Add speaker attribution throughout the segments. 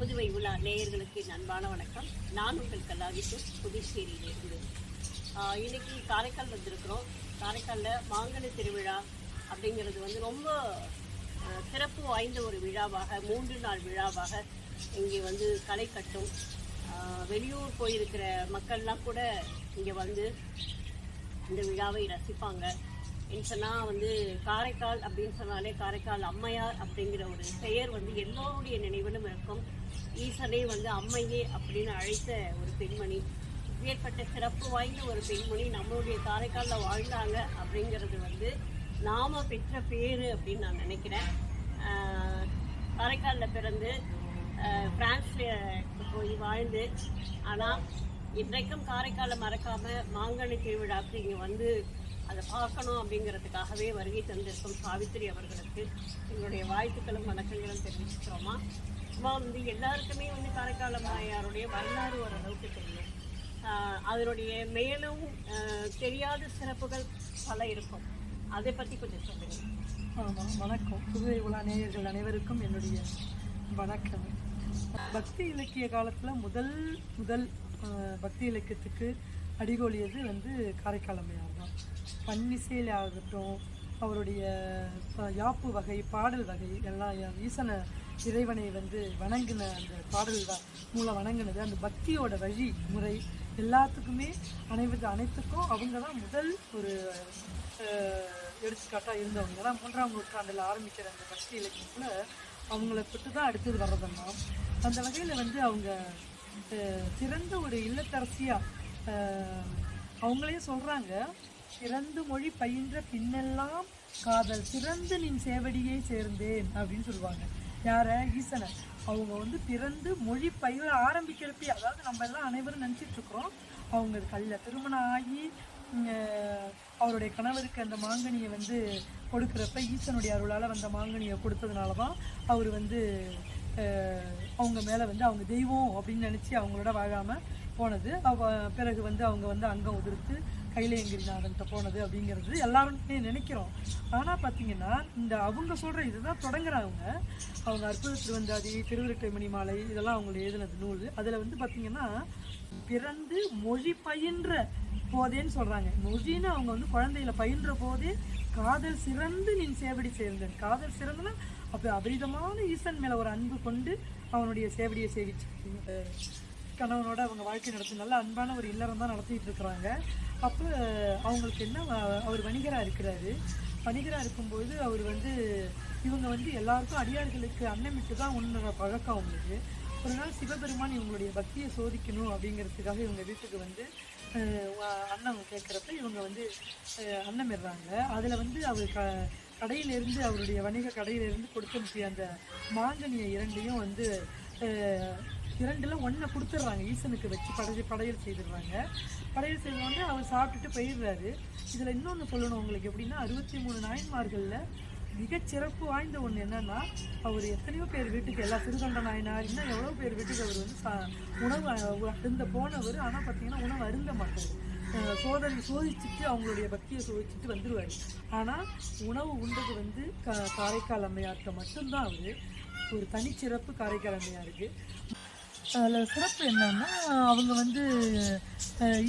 Speaker 1: புதுவை உலா நேயர்களுக்கு நண்பான அன்பான வணக்கம். நான் உங்கள் கல்லாவிட்டு புதுச்சேரியிலிருந்து. ஆஹ் இன்னைக்கு காரைக்கால் வந்திருக்கிறோம். காரைக்காலில் மாங்கனி திருவிழா அப்படிங்கிறது வந்து ரொம்ப சிறப்பு வாய்ந்த ஒரு விழாவாக மூன்று நாள் விழாவாக இங்கே வந்து களை கட்டும். வெளியூர் போயிருக்கிற மக்கள்லாம் கூட இங்கே வந்து இந்த விழாவை ரசிப்பாங்க. சொன்னால் வந்து காரைக்கால் அப்படின்னு சொன்னாலே காரைக்கால் அம்மையார் அப்படிங்கிற ஒரு பெயர் வந்து எல்லோருடைய நினைவிலும் இருக்கும். ஈசனை வந்து அம்மையே அப்படின்னு அழைத்த ஒரு பெண்மணி. ஏற்பட்ட சிறப்பு வாய்ந்த ஒரு பெண்மணி நம்மளுடைய காரைக்காலில் வாழ்ந்தாங்க அப்படிங்கிறது வந்து நாம பெற்ற பேர் அப்படின்னு நான் நினைக்கிறேன். காரைக்காலில் பிறந்து ஆஹ் போய் வாழ்ந்து ஆனால் இன்றைக்கும் காரைக்காலை மறக்காம மாங்கனி திருவிழாக்கு இங்கே வந்து அதை பார்க்கணும் அப்படிங்கிறதுக்காகவே வருகை தந்திருக்கும் சாவித்திரி அவர்களுக்கு எங்களுடைய வாழ்த்துக்களும் வணக்கங்களும் தெரிவிச்சுக்கிறோமா? அம்மா வந்து எல்லாருக்குமே வந்து காரைக்கால மாயாருடைய வரலாறு ஓரளவுக்கு தெரியும். அதனுடைய மேலும் தெரியாத சிறப்புகள் பல இருக்கும். அதை பற்றி கொஞ்சம் சொல்லுங்கள்
Speaker 2: ஆமாம் வணக்கம். புதுவை உலா நேயர்கள் அனைவருக்கும் என்னுடைய வணக்கம். பக்தி இலக்கிய காலத்தில் முதல் முதல் பக்தி இலக்கியத்துக்கு அடிகோலியது வந்து காரைக்கால் அம்மையார் தான். பன்னிசையில் ஆகட்டும் அவருடைய யாப்பு வகை பாடல் வகை எல்லாம் ஈசனை இறைவனை வந்து வணங்கின அந்த பாடல் தான் மூலம் வணங்கினது. அந்த பக்தியோட வழி முறை எல்லாத்துக்குமே அனைவது அனைத்துக்கும் அவங்க தான் முதல் ஒரு எடுத்துக்காட்டாக இருந்தவங்க தான். மூன்றாம் நூற்றாண்டில் ஆரம்பிக்கிற அந்த பக்தி இலக்கியத்தில் அவங்கள விட்டு தான் அடுத்தது வர்றதெல்லாம் அந்த வகையில் வந்து அவங்க சிறந்த ஒரு இல்லத்தரசியாக அவங்களே சொல்கிறாங்க சிறந்து மொழி பயின்ற பின்னெல்லாம் காதல் சிறந்து நின் சேவடியை சேர்ந்தேன் அப்படின்னு சொல்லுவாங்க. யார? ஈசனை. அவங்க வந்து பிறந்து மொழி பயிர ஆரம்பிக்கிறப்பே அதாவது நம்ம எல்லாம் அனைவரும் நினச்சிட்டு இருக்கிறோம் அவங்க கல்ல திருமணம் ஆகி அவருடைய கணவருக்கு அந்த மாங்கனியை வந்து கொடுக்குறப்ப ஈசனுடைய அருளால் வந்த மாங்கனியை கொடுத்ததுனால தான் அவர் வந்து அவங்க மேலே வந்து அவங்க தெய்வம் அப்படின்னு நினச்சி அவங்களோட வாழாமல் போனது. பிறகு வந்து அவங்க வந்து அங்கம் உதிர்த்து கைலேயங்கிரிநாதன்கிட்ட போனது அப்படிங்கிறது எல்லாருமே நினைக்கிறோம். ஆனால் பார்த்தீங்கன்னா இந்த அவங்க சொல்கிற இதுதான் தொடங்குறாங்க. அவங்க அற்புத திருவந்தாதி திருவிருட்டை மணிமாலை இதெல்லாம் அவங்களுடைய எழுதினது நூல். அதில் வந்து பார்த்திங்கன்னா பிறந்து மொழி பயின்ற போதேன்னு சொல்கிறாங்க மொழின்னு அவங்க வந்து குழந்தையில பயின்ற போதே காதல் சிறந்து நீ சேவடி சேர்ந்தேன். காதல் சிறந்துன்னா அப்போ அபரிதமான ஈசன் மேலே ஒரு அன்பு கொண்டு அவனுடைய சேவடியை சேவிச்சு கணவனோட அவங்க வாழ்க்கை நடத்தி நல்ல அன்பான ஒரு இல்லறம் தான் நடத்திட்டு இருக்கிறாங்க. அப்போ அவங்களுக்கு என்ன அவர் வணிகராக இருக்கிறாரு. வணிகராக இருக்கும்போது அவர் வந்து இவங்க வந்து எல்லாருக்கும் அடியார்களுக்கு அன்னமிட்டு தான் உண்ணுற பழக்கம் அவங்களுக்கு. ஒரு நாள் சிவபெருமான் இவங்களுடைய பக்தியை சோதிக்கணும் அப்படிங்கிறதுக்காக இவங்க வீட்டுக்கு வந்து அண்ணன் கேட்குறப்ப இவங்க வந்து அஹ், அன்னம் அதில் வந்து அவர் க கடையிலேருந்து அவருடைய வணிக கடையிலேருந்து கொடுத்து அனுப்பிய அந்த மாங்கனியை இரண்டையும் வந்து இரண்டில் ஒன்றை கொடுத்துட்றாங்க. ஈசனுக்கு வச்சு படை படையல் செய்திடுறாங்க. படையல் செய்தோடனே அவர் சாப்பிட்டுட்டு போயிடுறாரு. இதில் இன்னொன்று சொல்லணும் உங்களுக்கு எப்படின்னா அறுபத்தி மூணு நாயன்மார்களில் மிகச்சிறப்பு வாய்ந்த ஒன்று என்னன்னா அவர் எத்தனையோ பேர் வீட்டுக்கு எல்லா சிறுதொண்ட நாயனார் இன்னும் எவ்வளோ பேர் வீட்டுக்கு அவர் வந்து சா உணவு அருந்த போனவர். ஆனால் பார்த்தீங்கன்னா உணவு அருந்த மாட்டார். சோதனை சோதிச்சுட்டு அவங்களுடைய பக்தியை சோதிச்சுட்டு வந்துடுவார் ஆனால் உணவு உண்டது வந்து க காரைக்கால் அம்மையார்கிட்ட மட்டும்தான் அவர். ஒரு தனிச்சிறப்பு காரைக்கால் அம்மையாருக்கு. அதில் சிறப்பு என்னன்னா அவங்க வந்து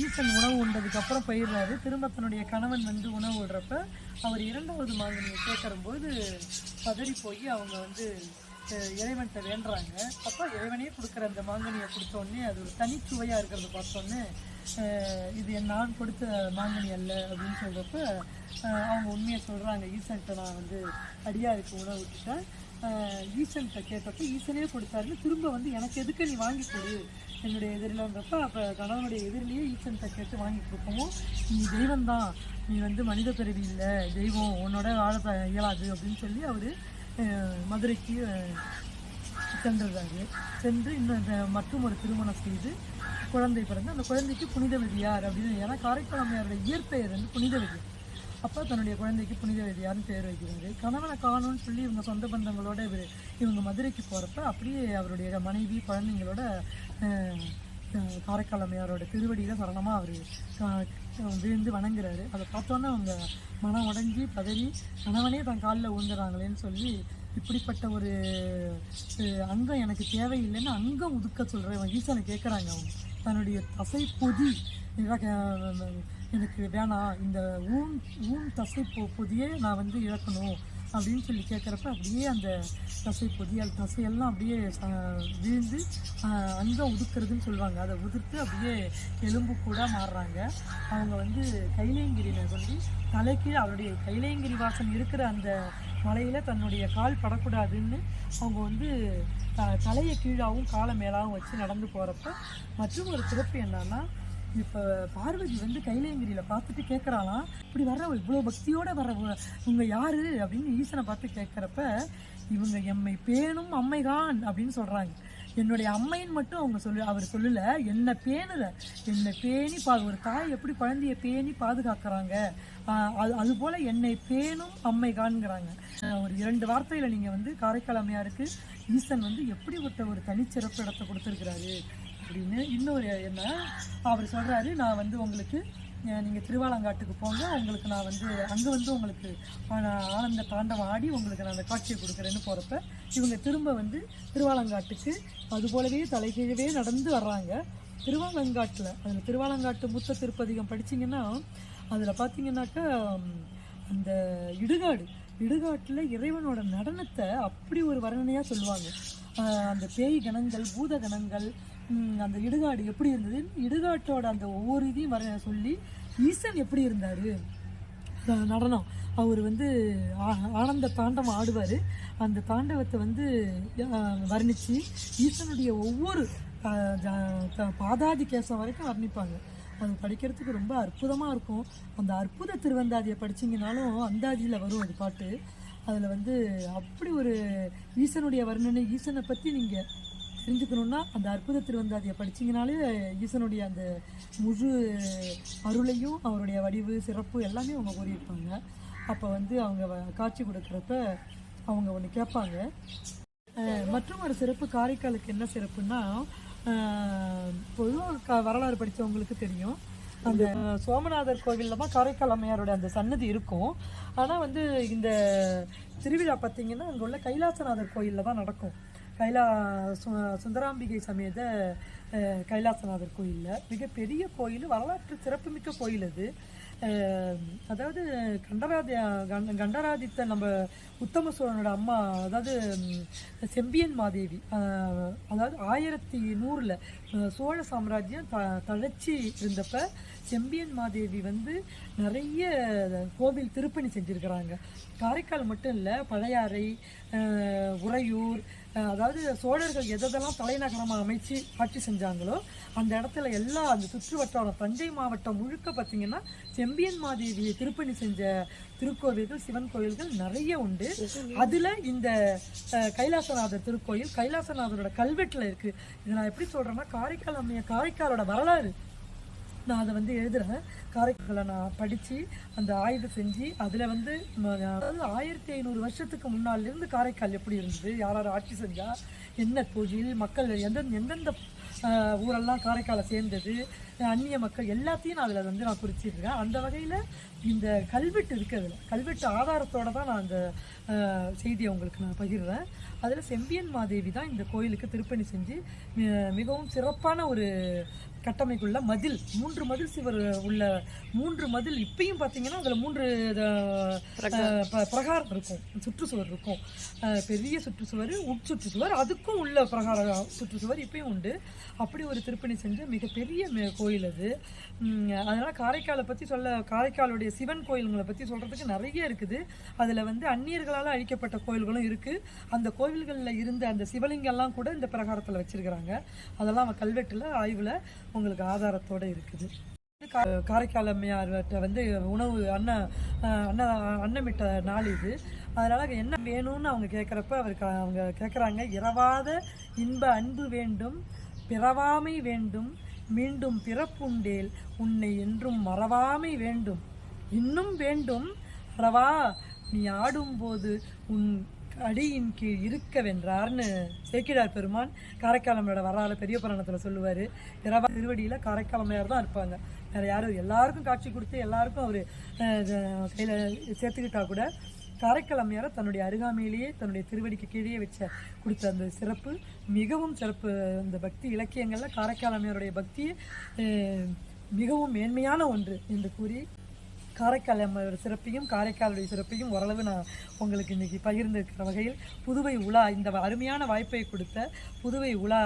Speaker 2: ஈசன் உணவு உண்டதுக்கப்புறம் போயிடுறாரு. திரும்ப தன்னுடைய கணவன் வந்து உணவு விடுறப்ப அவர் இரண்டாவது மாங்கனியை கேட்கறம்போது பதறி போய் அவங்க வந்து இறைவன்கிட்ட வேண்டுறாங்க. அப்போ இறைவனே கொடுக்குற அந்த மாங்கனியை கொடுத்தோடனே அது ஒரு தனிச்சுவையாக இருக்கிறத பார்த்தோன்னே இது என் நான் கொடுத்த மாங்கனி அல்ல அப்படின்னு சொல்கிறப்ப அவங்க உண்மையை சொல்கிறாங்க ஈசன்கிட்ட நான் வந்து அடியாருக்கு உணவு விட்டுட்டேன். ஈசன்கிட்ட கேட்டப்போ ஈசனே கொடுத்தாருன்னு திரும்ப வந்து எனக்கு எதுக்கு நீ வாங்கி கொடு? என்னுடைய எதிரிலங்கிறப்ப அப்போ கணவனுடைய எதிரிலேயே ஈசன்கிட்ட கேட்டு வாங்கி கொடுக்கவும் நீ தெய்வம்தான். நீ வந்து மனித பிறவி இல்லை. தெய்வம் உன்னோட வாழ இயலாது அப்படின்னு சொல்லி அவர் மதுரைக்கு சென்றுறாரு சென்று இன்னும் இந்த மற்றும் ஒரு திருமணம் செய்து குழந்தை பிறந்து அந்த குழந்தைக்கு புனிதவதியார் அப்படின்னு ஏன்னா காரைக்கால் இயற்பெயர் வந்து புனிதவதியார் அப்போ தன்னுடைய குழந்தைக்கு புனிதவதியார்னு பேர் வைக்கிறாரு. கணவனை காணும்னு சொல்லி இவங்க சொந்த பந்தங்களோட இவர் இவங்க மதுரைக்கு போகிறப்ப அப்படியே அவருடைய மனைவி குழந்தைங்களோட காரைக்காலமையாரோட காரைக்கால் அம்மையாரோட திருவடியில் சரணமாக அவர் விழுந்து வணங்குறாரு. அதை பார்த்தோன்னே அவங்க மனம் உடஞ்சி பதறி கணவனே தன் காலில் ஊந்துறாங்களேன்னு சொல்லி இப்படிப்பட்ட ஒரு அங்கம் எனக்கு தேவையில்லைன்னு அங்கம் ஒதுக்க சொல்கிறேன் ஈசனை கேட்குறாங்க அவங்க. தன்னுடைய தசை பொதி எனக்கு வேணாம் இந்த ஊன் ஊன் தசை பொ பொதியே நான் வந்து இழக்கணும் அப்படின்னு சொல்லி கேட்குறப்ப அப்படியே அந்த தசை பொதியால் தசையெல்லாம் அப்படியே வீழ்ந்து விழுந்து உதுக்கிறதுன்னு உதுக்குறதுன்னு சொல்லுவாங்க. அதை உதிர்த்து அப்படியே எலும்பு கூட மாறுறாங்க. அவங்க வந்து கைலேங்கிரியை சொல்லி தலைக்கீழ அவருடைய கைலேங்கிரி வாசன் இருக்கிற அந்த மலையில் தன்னுடைய கால் படக்கூடாதுன்னு அவங்க வந்து த- தலையை கீழாகவும் காலை மேலாகவும் வச்சு நடந்து போகிறப்ப மற்றும் ஒரு சிறப்பு என்னன்னா இப்போ பார்வதி வந்து கைலேங்கிரியில் பார்த்துட்டு கேட்குறாளாம் இப்படி வர்ற இவ்வளோ பக்தியோடு வர்ற இவங்க யார் அப்படின்னு ஈசனை பார்த்து கேட்குறப்ப இவங்க எம்மை பேணும் அம்மைதான் அப்படின்னு சொல்கிறாங்க என்னுடைய அம்மைன்னு மட்டும் அவங்க சொல்லு அவர் சொல்லல. என்னை பேணுல என்னை பேணி பா ஒரு தாய் எப்படி குழந்தைய பேணி பாதுகாக்கிறாங்க? அது அதுபோல் என்னை பேணும் அம்மைகான்ங்கிறாங்க ஒரு இரண்டு வார்த்தையில் நீங்கள் வந்து காரைக்கால் அம்மையாருக்கு ஈசன் வந்து எப்படி ஒருத்த ஒரு தனிச்சிறப்பு இடத்தை கொடுத்துருக்கிறாரு? அப்படின்னு இன்னொரு என்ன அவர் சொல்கிறாரு நான் வந்து உங்களுக்கு நீங்கள் திருவாலங்காட்டுக்கு போங்க. உங்களுக்கு நான் வந்து அங்கே வந்து உங்களுக்கு ஆன- ஆனந்த தாண்டவம் ஆடி உங்களுக்கு நான் அந்த காட்சியை கொடுக்குறேன்னு போகிறப்ப இவங்க திரும்ப வந்து திருவாலங்காட்டுக்கு அது போலவே தலைகீழவே நடந்து வர்றாங்க. திருவாலங்காட்டில் அதில் திருவாலங்காட்டு முத்த திருப்பதிகம் படிச்சீங்கன்னா அதில் பார்த்தீங்கன்னாக்கா அந்த இடுகாடு இடுகாட்டில் இறைவனோட நடனத்தை அப்படி ஒரு வர்ணனையாக சொல்லுவாங்க. அந்த பேய் கணங்கள் பூத கணங்கள் அந்த இடுகாடு எப்படி இருந்தது? இடுகாட்டோட அந்த ஒவ்வொரு இதையும் வர சொல்லி ஈசன் எப்படி இருந்தார்? நடனம். அவர் வந்து ஆ- ஆனந்த தாண்டவம் ஆடுவார். அந்த தாண்டவத்தை வந்து வர்ணித்து ஈசனுடைய ஒவ்வொரு பாதாதி கேசம் வரைக்கும் வர்ணிப்பாங்க. அது படிக்கிறதுக்கு ரொம்ப அற்புதமாக இருக்கும். அந்த அற்புத திருவந்தாதியை படிச்சிங்கனாலும் அந்தாதியில் வரும் அது பாட்டு. அதில் வந்து அப்படி ஒரு ஈசனுடைய வர்ணனை ஈசனை பற்றி நீங்கள் தெரிஞ்சுக்கணுன்னா அந்த அற்புத திருவந்தாதியை படிச்சிங்கனாலே ஈசனுடைய அந்த முழு அருளையும் அவருடைய வடிவு சிறப்பு எல்லாமே அவங்க கூறியிருப்பாங்க. அப்போ வந்து அவங்க வ- காட்சி கொடுக்குறப்ப அவங்க ஒன்று கேட்பாங்க. மற்றும் ஒரு சிறப்பு காரைக்காலுக்கு என்ன சிறப்புன்னா பொதுவாக வரலாறு படித்தவங்களுக்கு தெரியும். அந்த சோமநாதர் கோவிலில் தான் காரைக்கால் அம்மையாரோட அந்த சன்னதி இருக்கும். ஆனால் வந்து இந்த திருவிழா பார்த்தீங்கன்னா அங்கே உள்ள கைலாசநாதர் கோயிலில் தான் நடக்கும். கைலா சு- சுந்தராம்பிகை சமேத கைலாசநாதர் கோயிலில். மிகப்பெரிய கோயில் வரலாற்று சிறப்புமிக்க கோயில் அது. அதாவது கண்டராதியா கண்ட- கண்டராதித்த நம்ம உத்தம சோழனோட அம்மா அதாவது செம்பியன் மாதேவி. அதாவது ஆயிரத்தி நூறில் சோழ சாம்ராஜ்யம் த தழைச்சி இருந்தப்ப செம்பியன் மாதேவி வந்து நிறைய கோவில் திருப்பணி செஞ்சுருக்கிறாங்க. காரைக்கால் மட்டும் இல்லை பழையாறை உறையூர் அதாவது சோழர்கள் எதெல்லாம் தலைநகரமாக அமைச்சு ஆட்சி செஞ்சாங்களோ அந்த இடத்துல எல்லா அந்த சுற்று வட்டாரம் தஞ்சை மாவட்டம் முழுக்க பார்த்தீங்கன்னா செம்பியன் மாதேவியை திருப்பணி செஞ்ச திருக்கோவில்கள் சிவன் கோவில்கள் நிறைய உண்டு. அதில் இந்த கைலாசநாதர் திருக்கோயில் கைலாசநாதரோட கல்வெட்டில் இருக்குது இது நான் எப்படி சொல்கிறேன்னா காரைக்கால் அம்மைய காரைக்காலோட வரலாறு. நான் அதை வந்து எழுதுறேன். காரைக்காலை நான் படித்து அந்த ஆய்வு செஞ்சு அதில் வந்து அதாவது ஆயிரத்தி ஐநூறு வருஷத்துக்கு முன்னாலேருந்து காரைக்கால் எப்படி இருந்தது? யார் யார் ஆட்சி செஞ்சால் என்ன பூஜையில் மக்கள் எந்த எந்தெந்த ஊரெல்லாம் காரைக்காலை சேர்ந்தது அந்நிய மக்கள் எல்லாத்தையும் நான் அதில் வந்து நான் குறிச்சிருக்கேன். அந்த வகையில் இந்த கல்வெட்டு இருக்குது கல்வெட்டு ஆதாரத்தோட தான் நான் அந்த செய்தியை உங்களுக்கு நான் பகிர்றேன். அதில் செம்பியன் மாதேவி தான் இந்த கோயிலுக்கு திருப்பணி செஞ்சு மிகவும் சிறப்பான ஒரு கட்டமைக்குள்ள மதில் மூன்று மதில் சுவர் உள்ள மூன்று மதில் இப்பயும் பார்த்தீங்கன்னா அதில் மூன்று பிரகாரம் இருக்கும். சுற்றுச்சுவர் இருக்கும். பெரிய சுற்றுச்சுவர் உட்சுற்றுச்சுவர் அதுக்கும் உள்ள பிரகார சுற்றுச்சுவர் இப்பயும் உண்டு. அப்படி ஒரு திருப்பணி செஞ்ச மிகப்பெரிய கோயில் அது. அதனால காரைக்காலை பற்றி சொல்ல காரைக்காலுடைய சிவன் கோயில்களை பற்றி சொல்கிறதுக்கு நிறைய இருக்குது. அதில் வந்து அந்நியர்களால் அழிக்கப்பட்ட கோயில்களும் இருக்குது அந்த கோவில்களில் இருந்த அந்த சிவலிங்கம்லாம் கூட இந்த பிரகாரத்தில் வச்சிருக்கிறாங்க. அதெல்லாம் கல்வெட்டில் ஆய்வில் உங்களுக்கு ஆதாரத்தோட இருக்குது. காரைக்கால் அம்மையார்கிட்ட வந்து உணவு அன்ன அன்ன அன்னமிட்ட நாள் இது. அதனால் என்ன வேணும்னு அவங்க கேட்குறப்ப அவருக்கு அவங்க கேட்குறாங்க இரவாத இன்ப அன்பு வேண்டும் பிறவாமை வேண்டும் மீண்டும் பிறப்புண்டேல் உன்னை என்றும் மறவாமை வேண்டும். இன்னும் வேண்டும். அறவா நீ ஆடும்போது உன் அடியின் கீழ் இருக்க வென்றார்னு சேக்கிடார் பெருமான் காரைக்காலமையோட வரலாறு பெரிய புராணத்தில் சொல்லுவார். இரவா திருவடியில் காரைக்காலமையார் தான் இருப்பாங்க. வேறு யாரும் எல்லாருக்கும் காட்சி கொடுத்து எல்லாருக்கும் அவர் கையில் சேர்த்துக்கிட்டா கூட காரைக்கால் அம்மையாரை தன்னுடைய அருகாமையிலேயே தன்னுடைய திருவடிக்கு கீழே வச்ச கொடுத்த அந்த சிறப்பு மிகவும் சிறப்பு அந்த பக்தி இலக்கியங்களில் காரைக்கால் அம்மையாருடைய பக்தி மிகவும் மேன்மையான ஒன்று என்று கூறி காரைக்கால் அம்மையோட சிறப்பையும் காரைக்காலுடைய சிறப்பையும் ஓரளவு நான் உங்களுக்கு இன்றைக்கி பகிர்ந்திருக்கிற வகையில் புதுவை உலா இந்த அருமையான வாய்ப்பை கொடுத்த புதுவை உலா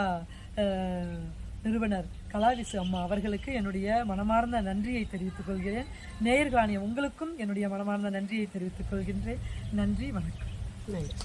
Speaker 2: நிறுவனர் கலாவிசு அம்மா அவர்களுக்கு என்னுடைய மனமார்ந்த நன்றியை தெரிவித்துக் கொள்கிறேன். நேயர்களானிய உங்களுக்கும் என்னுடைய மனமார்ந்த நன்றியை தெரிவித்துக் கொள்கின்றேன். நன்றி வணக்கம்.
Speaker 1: நன்றி.